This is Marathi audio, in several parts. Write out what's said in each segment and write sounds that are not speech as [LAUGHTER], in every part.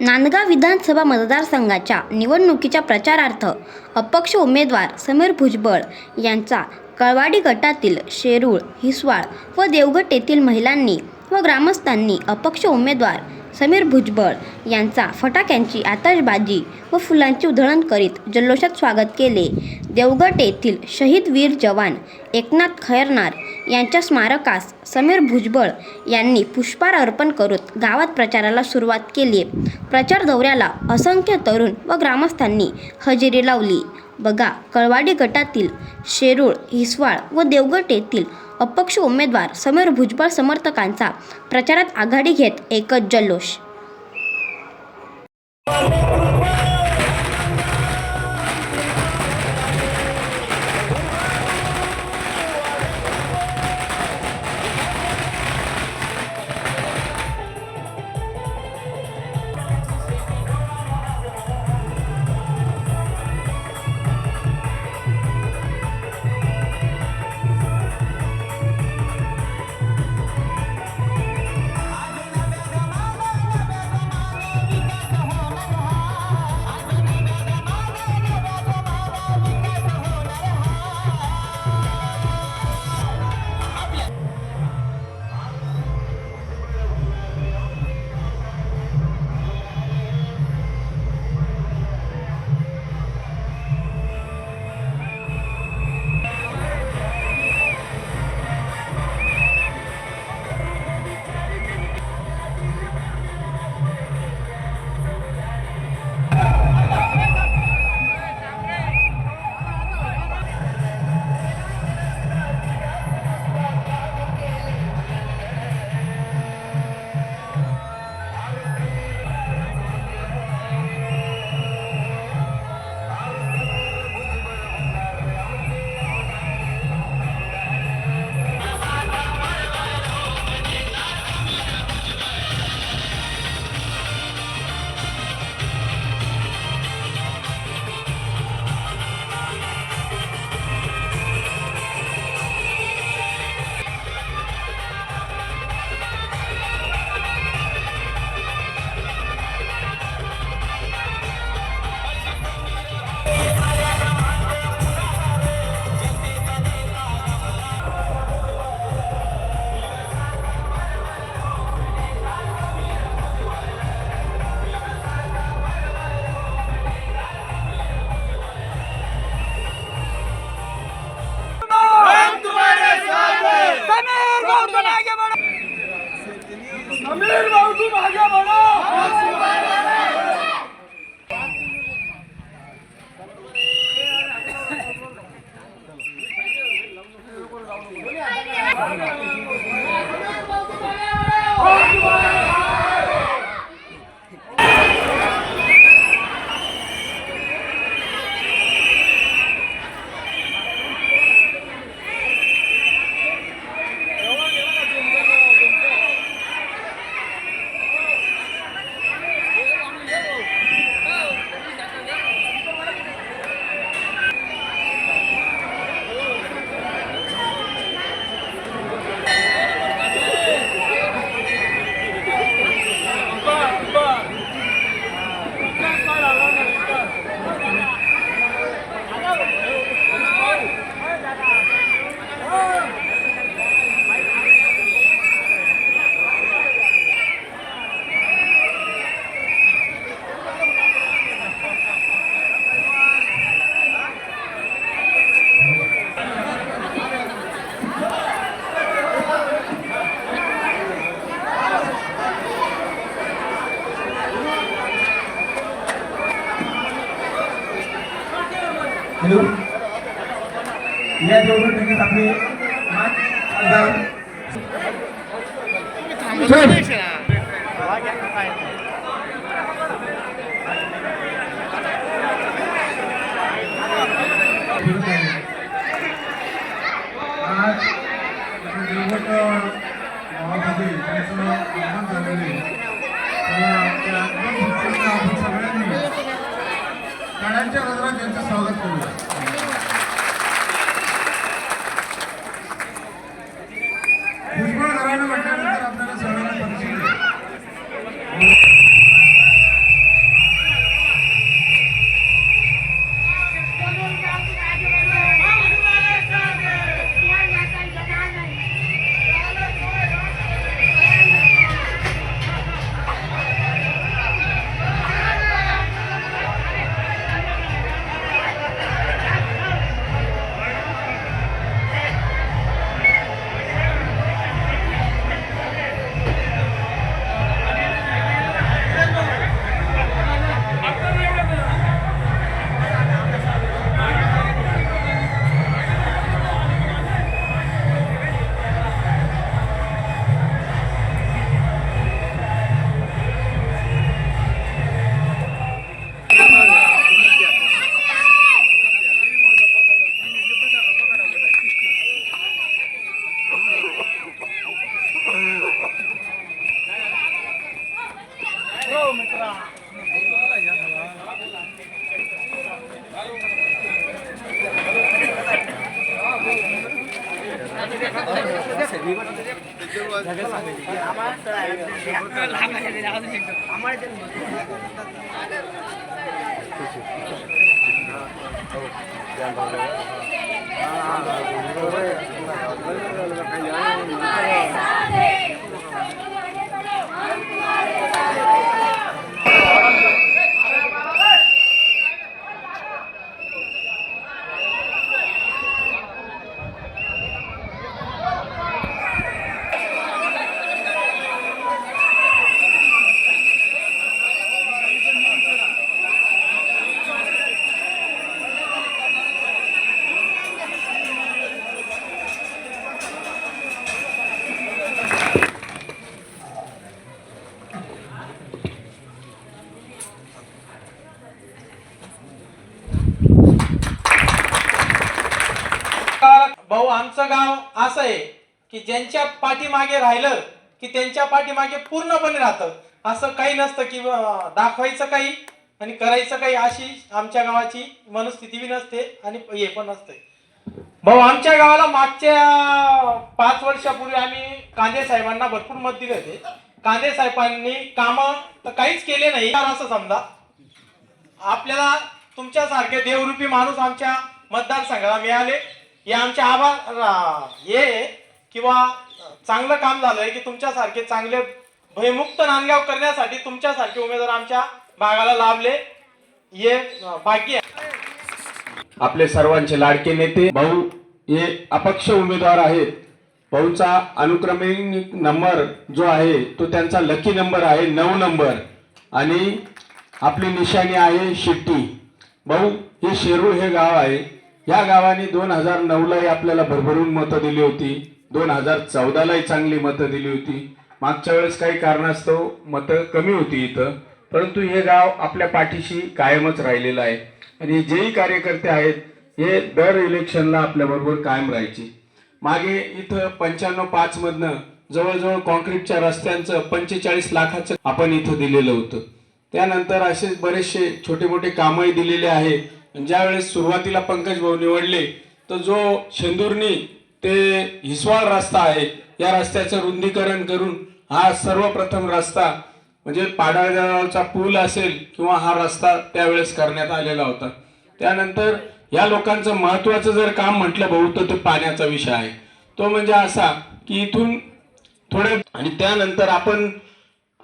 नांदगाव विधानसभा मतदारसंघाच्या निवडणुकीच्या प्रचारार्थ अपक्ष उमेदवार समीर भुजबळ यांचा कळवाडी गटातील शेरूळ हिसवाळ व देवगट येथील महिलांनी व ग्रामस्थांनी अपक्ष उमेदवार समीर भुजबळ यांचा फटाक्यांची आतषबाजी व फुलांची उधळण करीत जल्लोषात स्वागत केले. देवगट येथील शहीद वीर जवान एकनाथ खैरनार यांच्या स्मारकास समीर भुजबळ यांनी पुष्पार अर्पण करून गावात प्रचाराला सुरुवात केली. प्रचार दौऱ्याला असंख्य तरुण व ग्रामस्थांनी हजेरी लावली. बघा कळवाडी गटातील शेरूळ हिसवाळ व देवगट येथील अपक्ष उमेदवार समीर भुजबळ समर्थकांचा. प्रचारात आघाडी घेत एकच जल्लोष. गावाला- भाऊ आमचं गाव असं आहे की ज्यांच्या पाठीमागे राहिलं की त्यांच्या पाठीमागे पूर्णपणे राहतं. असं काही नसतं की दाखवायचं काही आणि करायचं काही अशी आमच्या गावाची मनस्थिती बी नसते आणि हे पण नसते. भाऊ आमच्या गावाला मागच्या पाच वर्षापूर्वी आम्ही कांदे साहेबांना भरपूर मत दिले होते. कांदे साहेबांनी कामं तर काहीच केले नाही. असं समजा. आपल्याला तुमच्यासारखे देवरूपी माणूस आमच्या मतदारसंघाला मिळाले. हे आमचे आभार रा- हे किंवा चांगलं काम झालंय की तुमच्यासारखे चांगले भयमुक्त नांदगाव करण्यासाठी तुमच्यासारखे उमेदवार आमच्या भागाला लाभले. हे अं, भाग्य आपले सर्वांचे लाडके नेते भाऊ हे अपक्ष उमेदवार आहेत. भाऊचा अनुक्रमिक नंबर जो आहे तो त्यांचा लकी नंबर आहे नऊ नंबर आणि आपली निशाणी आहे शिट्टी. भाऊ हे शेरूळ हे गाव आहे. या गावाने दोन हजार नऊलाही आपल्याला भरभरून मतं दिली होती. दोन हजार चौदालाही चांगली मतं दिली होती. मागच्या वेळेस काही कारणास्तव मतं कमी होती इथं. परंतु हे गाव आपल्या पाठीशी कायमच राहिलेलं आहे. आणि जेही कार्यकर्ते आहेत हे दर इलेक्शनला आपल्याबरोबर कायम राहायचे. मागे इथं पंच्याण्णव पाचमधनं जवळजवळ कॉन्क्रीटच्या रस्त्यांचं पंचेचाळीस लाखाचं आपण इथं दिलेलं होतं. त्यानंतर असे बरेचसे छोटे मोठे कामही दिलेले आहे ज्यावेळेस सुरुवातीला पंकज भाऊ निवडले तर जो शेंदुर्णी ते हिसवाळ रस्ता आहे या रस्त्याचं रुंदीकरण करून हा सर्वप्रथम रस्ता म्हणजे पाडाळगावचा पूल असेल किंवा हा रस्ता त्यावेळेस करण्यात आलेला होता. त्यानंतर या लोकांचं महत्वाचं जर काम म्हटलं भाऊ तर तो पाण्याचा विषय आहे. तो म्हणजे असा की इथून थोडे आणि त्यानंतर आपण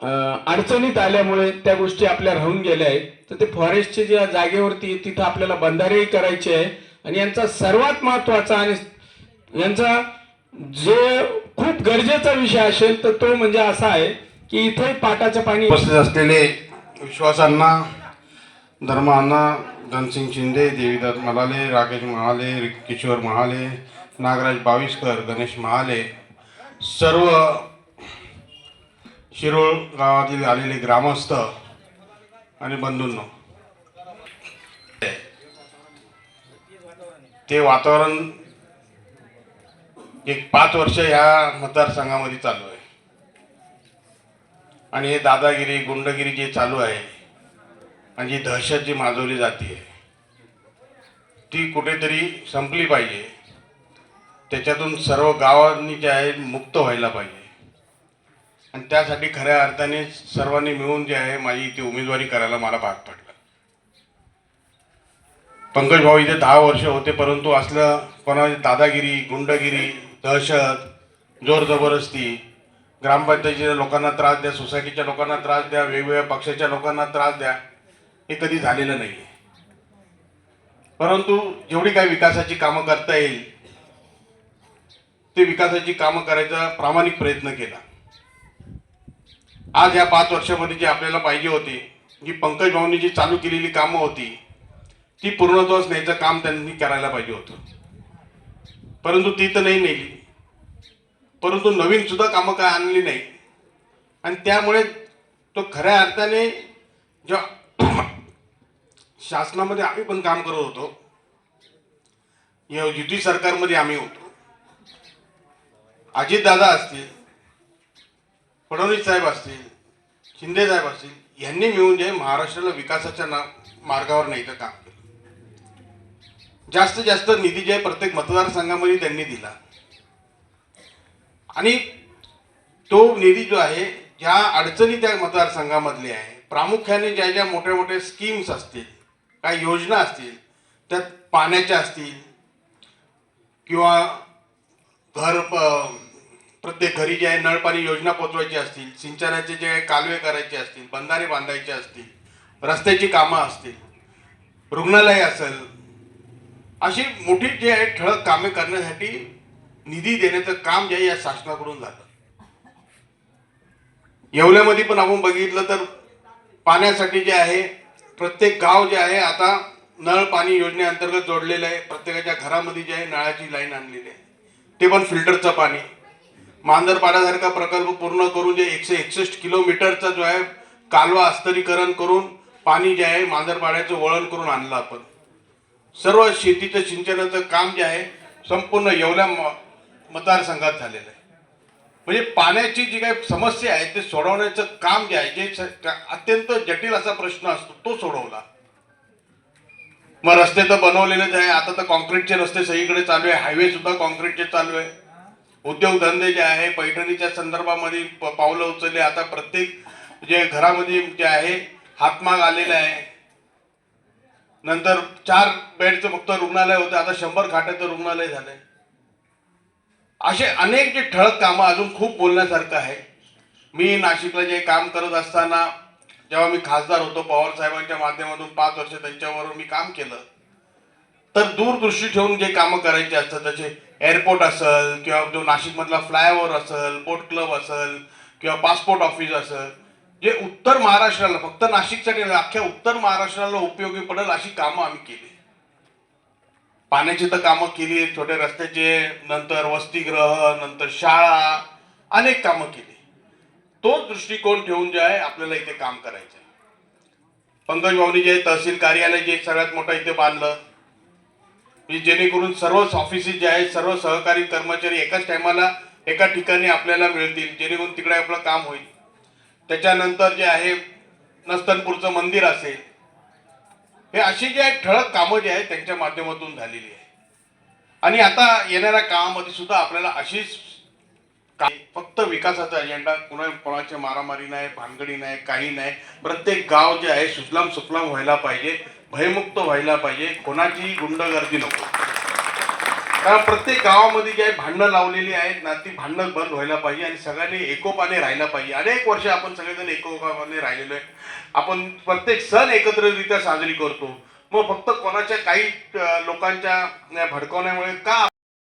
अडचणीत आल्यामुळे त्या गोष्टी आपल्या राहून गेल्या आहेत. तर ते फॉरेस्टच्या ज्या जागेवरती तिथं आपल्याला बंधारेही करायचे आहे. आणि यांचा सर्वात महत्त्वाचा आणि यांचा जे खूप गरजेचा विषय असेल तर तो म्हणजे असा आहे की इथे पाटाचं पाणी उपस्थित असलेले विश्वासांना धर्मांना धनसिंग शिंदे देवीदास महाले राकेश महाले किशोर महाले नागराज बावीसकर गणेश महाले सर्व शिरोळ गावातील आलेले ग्रामस्थ आणि बंधूंनो ते वातावरण एक पाच वर्ष ह्या मतदारसंघामध्ये चालू आहे. आणि हे दादागिरी गुंडगिरी जे चालू आहे आणि जी दहशत जी माजवली जाते ती कुठेतरी संपली पाहिजे. त्याच्यातून सर्व गावांनी जे आहे मुक्त व्हायला पाहिजे. आणि त्यासाठी खऱ्या अर्थाने सर्वांनी मिळून जे आहे माझी इथे उमेदवारी करायला मला भाग पडलं. पंकज भाऊ इथे दहा वर्ष होते परंतु असलं कोणाची दादागिरी गुंडगिरी दहशत जोर जबरदस्ती ग्रामपंचायतीच्या लोकांना त्रास द्या सोसायटीच्या लोकांना त्रास द्या वेगवेगळ्या पक्षाच्या लोकांना त्रास द्या हे कधी झालेलं नाही परंतु जेवढी काही विकासाची कामं करता येईल ते विकासाची कामं करायचा प्रामाणिक प्रयत्न केला. आज या पाच वर्षामध्ये जी आपल्याला पाहिजे होती जी पंकज भाऊनी जी चालू केलेली कामं होती ती पूर्णत्वास न्यायचं काम त्यांनी करायला पाहिजे होतं. परंतु ती तर नाही नेली परंतु नवीन सुद्धा कामं काय आणली नाही. आणि त्यामुळे तो खऱ्या अर्थाने जो [CLEARS THROAT] शासनामध्ये आम्ही पण काम करत होतो या युती सरकारमध्ये आम्ही होतो. अजितदादा असतील फडणवीस साहेब असतील शिंदे साहेब असतील यांनी मिळून जे महाराष्ट्राला विकासाच्या ना मार्गावर न्यायचं काम केलं. जास्तीत जास्त निधी जे आहे प्रत्येक मतदारसंघामध्ये त्यांनी दिला. आणि तो निधी जो आहे ज्या अडचणी त्या मतदारसंघामधली आहे प्रामुख्याने ज्या ज्या मोठ्या मोठ्या स्कीम्स असतील काही योजना असतील त्यात पाण्याच्या असतील किंवा घर प- प्रत्येक घरी जे आहे नळपाणी योजना पोचवायची असतील सिंचनाचे जे आहे कालवे करायचे असतील बंधारे बांधायचे असतील रस्त्याची कामं असतील रुग्णालय असेल अशी मोठी जे आहे ठळक कामे करण्यासाठी निधी देण्याचं काम जे आहे या शासनाकडून झालं. येवल्यामध्ये पण आपण बघितलं तर पाण्यासाठी जे आहे प्रत्येक गाव जे आहे आता नळ पाणी योजनेअंतर्गत जोडलेलं आहे. प्रत्येकाच्या घरामध्ये जे आहे नळाची लाईन आणलेली आहे. ते पण फिल्टरचं पाणी. मांजरपाड्यासारखा प्रकल्प पूर्ण करून जे एकशे एकसष्ट किलोमीटरचा जो आहे कालवा अस्तरीकरण करून पाणी जे आहे मांजरपाड्याचं वळण करून आणलं आपण. सर्व शेतीचं सिंचनाचं काम जे आहे संपूर्ण येवल्या म- मतदारसंघात झालेलं आहे. म्हणजे पाण्याची जी काही समस्या आहे ते सोडवण्याचं काम जे आहे जे अत्यंत जटिल असा प्रश्न असतो तो सोडवला. मग रस्ते तर बनवलेलेच आहे आता तर कॉन्क्रीटचे रस्ते सगळीकडे चालू आहे हायवे सुद्धा कॉन्क्रीटचे चालू आहे. उद्योगधंदे जे आहे पैठणीच्या संदर्भामध्ये प- पावलं उचलले. आता प्रत्येक जे घरामध्ये जे आहे हातमाग आलेला आहे. नंतर चार बेडचं फक्त रुग्णालय होतं. आता शंभर खाट्याचं रुग्णालय झालंय. असे अनेक जे ठळक कामं अजून खूप बोलण्यासारखं आहे. मी नाशिकला जे काम करत असताना जेव्हा मी खासदार होतो पवार साहेबांच्या माध्यमातून पाच वर्ष त्यांच्यावर मी काम केलं. तर दूरदृष्टी ठेवून जे कामं करायचे असतात त्याचे एअरपोर्ट असेल किंवा जो नाशिकमधला फ्लायओव्हर असेल बोट क्लब असेल किंवा पासपोर्ट ऑफिस असेल जे उत्तर महाराष्ट्राला फक्त नाशिकसाठी अख्ख्या उत्तर महाराष्ट्राला उपयोगी पडेल अशी कामं आम्ही केली. पाण्याची तर कामं केली छोटे रस्त्याचे नंतर वसतिगृह नंतर शाळा अनेक कामं केली. तोच दृष्टिकोन ठेवून जे आहे आपल्याला इथे काम करायचं पंकज भाऊनी जे तहसील कार्यालय जे सगळ्यात मोठं इथे बांधलं म्हणजे जेणेकरून सर्वच ऑफिसेस जे आहेत सर्व सहकारी कर्मचारी एकाच टायमाला एका ठिकाणी आपल्याला मिळतील जेणेकरून तिकडे आपलं काम होईल. त्याच्यानंतर जे आहे नस्तनपूरचं मंदिर असेल हे अशी जे आहेत ठळक कामं जे आहेत त्यांच्या माध्यमातून झालेली आहे. आणि आता येणाऱ्या कामामध्ये सुद्धा आपल्याला अशीच फक्त विकासाचा अजेंडा कुणा कोणाची मारामारी नाही भानगडी नाही काही नाही. प्रत्येक गाव जे आहे सुजलाम सुफलाम व्हायला पाहिजे. भयमुक्त व्हायला पाहिजे कोणाचीही गुंडगर्दी नको. कारण प्रत्येक गावामध्ये जे आहे भांडणं लावलेली आहेत ना ती भांडणं बंद व्हायला पाहिजे आणि सगळ्यांनी एकोपाने राहायला पाहिजे. अनेक वर्ष आपण सगळेजण एकोपाने राहिलेलो आहे. आपण प्रत्येक सण एकत्ररित्या साजरी करतो. मग फक्त कोणाच्या काही लोकांच्या भडकवण्यामुळे का